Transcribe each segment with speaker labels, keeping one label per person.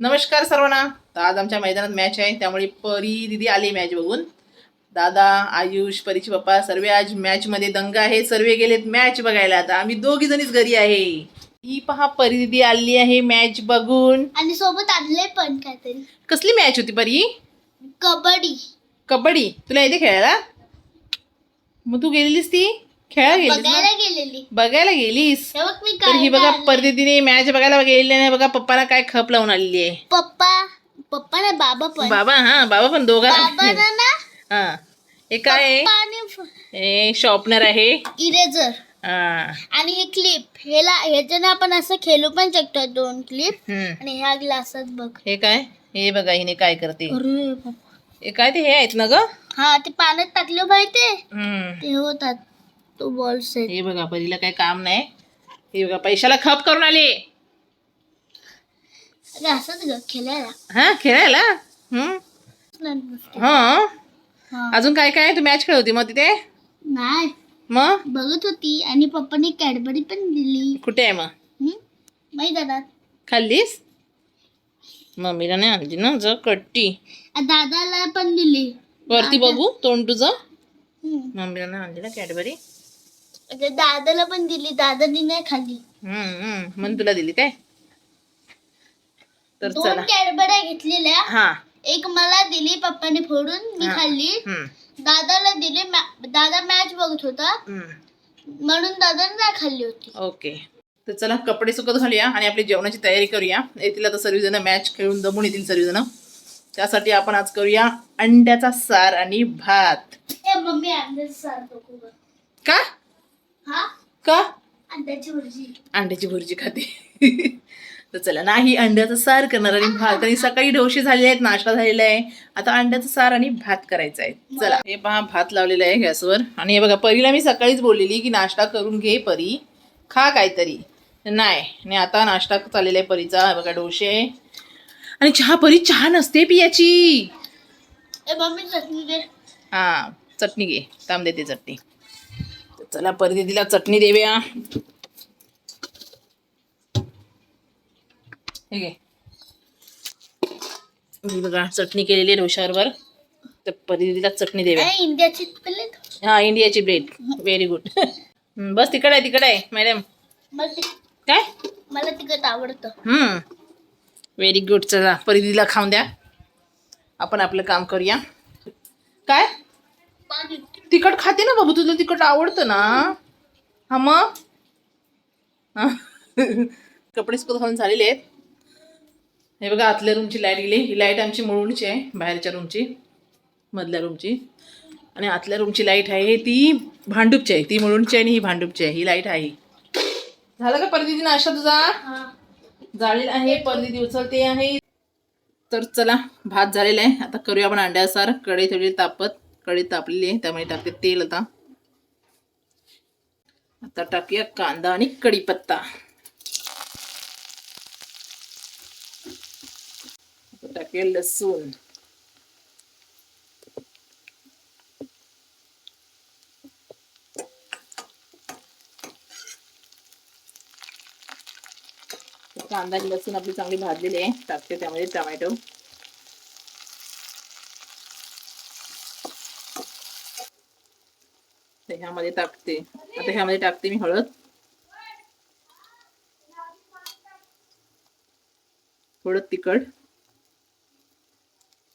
Speaker 1: नमस्कार सर्वांना. तर आज आमच्या मैदानात मॅच आहे. त्यामुळे परी दिदी आली मॅच बघून. दादा आयुष परीचे पप्पा सर्व आज मॅच मध्ये दंग आहे. सर्व गेलेत मॅच बघायला आता. आम्ही दोघी जणीच घरी आहे. ही पहा परी दिदी आली आहे मॅच बघून.
Speaker 2: आणि सोबत आणले पण काहीतरी.
Speaker 1: कसली मॅच होती परी?
Speaker 2: कबड्डी.
Speaker 1: कबड्डी. तुला येते खेळायला? मग तू गेलेलीस ती? खेळायला गेलीस ना
Speaker 2: बघायला गेलेली.
Speaker 1: बघायला गेलीस?
Speaker 2: हे मी
Speaker 1: तर ही
Speaker 2: काय
Speaker 1: बघा
Speaker 2: आणलंय.
Speaker 1: परदिदीने मॅच बघायला गेलेली नाही बघा पप्पाला काय खप लावून आलेली आहे.
Speaker 2: पप्पा पप्पा ना बाबा पण.
Speaker 1: बाबा हा बाबा पण दोघा
Speaker 2: बाबा ना ना.
Speaker 1: हा. हे काय आहे?
Speaker 2: पप्पा आणि फ-
Speaker 1: हे शॉर्पनर आहे.
Speaker 2: इरेजर
Speaker 1: हा.
Speaker 2: आणि हे क्लिप ह्याला ह्याच्यानं आपण असं खेळू पण शकतो दोन क्लिप
Speaker 1: हम्म.
Speaker 2: आणि ह्या ग्लासात बघ.
Speaker 1: हे काय? हे बघा हिने काय करते.
Speaker 2: अरे.
Speaker 1: हे काय ते हे आहेत ना ग?
Speaker 2: हा ते पाण्यात टाकले पाहिजे
Speaker 1: हम्म.
Speaker 2: ते होतात. तो बॉल्स आहेत
Speaker 1: हे बघा पहिला काही काम नाही. हे बघा पैशाला खप करून आले.
Speaker 2: अरे असंच ग खेळायला.
Speaker 1: हा खेळायला? हम्म. हा. अजून काय काय तू मॅच खेळ होती मग तिथे?
Speaker 2: नाही.
Speaker 1: मग?
Speaker 2: बघत होती आणि पप्पाने कॅडबरी पण दिली.
Speaker 1: कुठे आहे मग?
Speaker 2: हम्म? माहीत दादा.
Speaker 1: खाल्लीस? मम्मीला नाही आणली ना ज कट्टी.
Speaker 2: दादाला पण दिली.
Speaker 1: वरती बघू तोंड तुझं
Speaker 2: हम्म.
Speaker 1: मम्मीला नाही आणली ना कॅडबरी.
Speaker 2: आता दादाला पण दिली दादानी नाही खाल्ली.
Speaker 1: हम्म हम्म. म्हणून तुला दिली काय? तर
Speaker 2: दोन
Speaker 1: चला.
Speaker 2: कॅडबऱ्या घेतलेल्या.
Speaker 1: हा.
Speaker 2: एक मला दिली पप्पाने फोडून मी
Speaker 1: हा.
Speaker 2: खाल्ली.
Speaker 1: हम्म.
Speaker 2: दादाला दिली मॅ- दादा मॅच बघत होता.
Speaker 1: हम्म.
Speaker 2: म्हणून दादाने नाही खाल्ली होती.
Speaker 1: ओके. तर चला कपडे सुकत घालूया आणि आपली जेवणाची तयारी करूया. येतील आता सर्वजण मॅच खेळून दमून येतील सर्वजण. त्यासाठी आपण आज करूया अंड्याचा सार आणि भात.
Speaker 2: ए मम्मी अंड्याची सार.
Speaker 1: का? का?
Speaker 2: अंड्याची भुर्जी.
Speaker 1: खाते. तर चला नाही अंड्याचा सार करणार आणि भात. आणि सकाळी डोसे झालेले आहेत नाश्ता झालेला आहे. आता अंड्याचा सार आणि भात करायचा आहे. चला हे पहा भात लावलेला आहे गॅसवर. आणि हे बघा परीला मी सकाळीच बोललेली की नाश्ता करून घे परी. खा काहीतरी. नाही आणि आता नाश्ता चाललेला आहे परीचा. बघा डोसे. आणि चहा परी चहा नसते पियाची. हा चटणी घे. तांब देते चटणी. चला परी तिला चटणी देऊया. हे घे. मी बघा चटणी केलेली आहे डोशावर तर परी तिला चटणी देऊया.
Speaker 2: इंडियाची
Speaker 1: हा इंडियाची ब्रेड व्हेरी गुड बस तिकडे आहे तिकडे आहे मॅडम काय?
Speaker 2: मला तिकट आवडतं.
Speaker 1: हम्म. व्हेरी गुड चला परिधीला खाऊन द्या. आपण आपलं काम करूया. काय? तिखट खाते ना बाबू तुला तिखट आवडतं ना. हा मग. कपडे सुकत घालून झालेले आहेत. हे बघा आतल्या रूमची लाइट गेली. ही लाइट आमची मुळूनची आहे बाहेरच्या रूमची मधल्या रूमची आणि आतल्या रूमची लाइट आहे ती भांडूपची आहे. ती मुळूनची आहे आणि ही भांडूपची आहे. ही लाइट आहे झालं का परदिदी नाश्ता तुझा?
Speaker 2: हा.
Speaker 1: झालेला आहे परदिदी उचलते आहे. तर चला भात झालेला आहे. आता करूया आपण अंड्यासार कढई थोडी तापत. कढी तापलेली आहे त्यामुळे टाकते तेल आता. आता टाकूया कांदा आणि कढीपत्ता. टाकूया लसूण. कांदा आणि लसूण आपली चांगली भाजलेली आहे टाकते त्यामध्ये टमॅटो. ह्यामध्ये टाकते. आता ह्यामध्ये टाकते मी हळद. थोडं तिखट.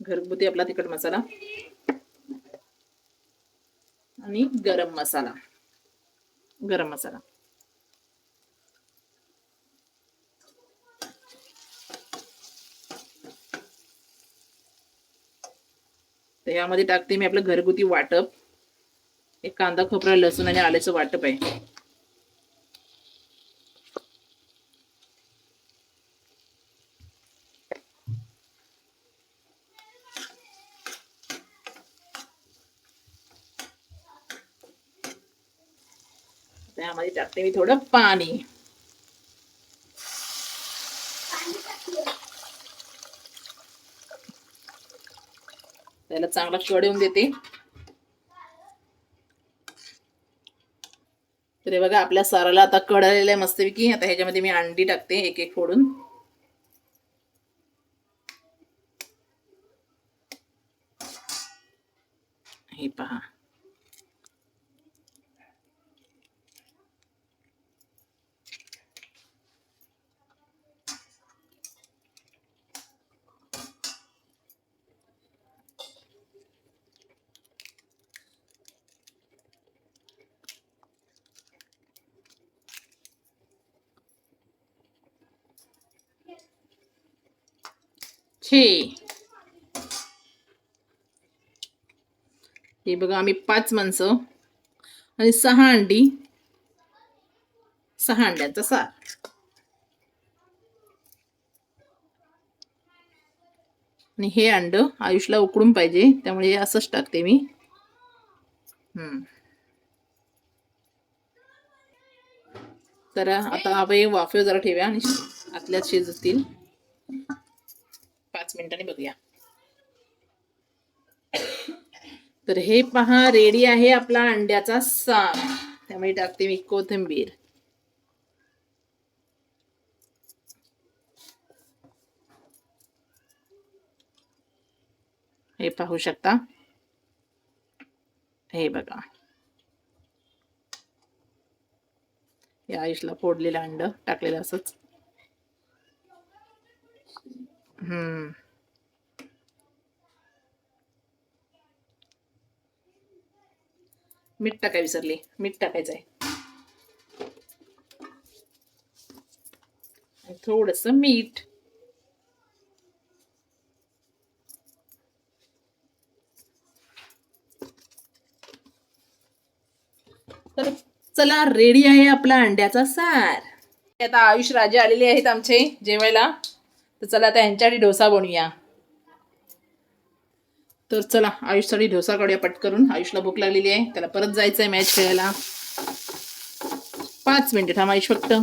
Speaker 1: घरगुती आपला तिखट मसाला. आणि गरम मसाला. गरम मसाला. तर यामध्ये टाकते मी आपलं घरगुती वाटप. एक कांदा खोबरा लसूण आणि आल्याचं वाटप आहे. त्यामध्ये टाकते मी थोडं पाणी. त्याला चांगला कढवून देते. तर हे बघा आपल्या साराला आता कढलेलं आहे मस्तपैकी. आता ह्याच्यामध्ये मी अंडी टाकते एक एक फोडून हे पहा छे हे बघा आम्ही पाच माणसं. आणि सहा अंडी. सहा अंड्यांचा सार. आणि हे अंड आयुषला उकडून पाहिजे त्यामुळे हे असंच टाकते मी. हम्म. तर आता आपण वाफे जरा ठेव्या आणि आतल्यात शिजतील. पाच मिनिटांनी बघूया. तर हे पहा रेडी आहे आपला अंड्याचा सार त्यामुळे टाकते मी कोथिंबीर. हे पाहू शकता? हे बघा. या आयुषला फोडलेलं अंड टाकलेलं असंच. हम्म. मीठ टाकाय विसरली. मीठ टाकायचं आहे. थोडस मीठ. तर चला रेडी आहे आपला अंड्याचा सार. आता आयुष राजे आलेले आहेत आमचे जेवायला. तर चला आता ह्यांच्यासाठी डोसा बनवूया. तर चला आयुषसाठी डोसा काढूया पटकरून. आयुषला भूक लागलेली आहे. त्याला परत जायचं आहे मॅच खेळायला. पाच मिनिटं थांब आयुष फक्त.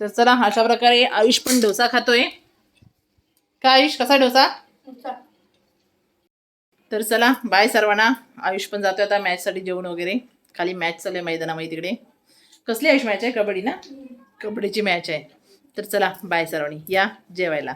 Speaker 1: तर चला अशा प्रकारे आयुष पण डोसा खातोय. का आयुष? कसा डोसा? तर चला बाय सर्वांना. आयुष पण जातोय आता मॅचसाठी जेवण वगैरे. खाली मॅच चालू आहे मैदानामध्ये तिकडे. कसली आयुष मॅच आहे? कबड्डी ना? कबड्डीची मॅच आहे. तर चला बाय सर्वांनी. या जेवायला.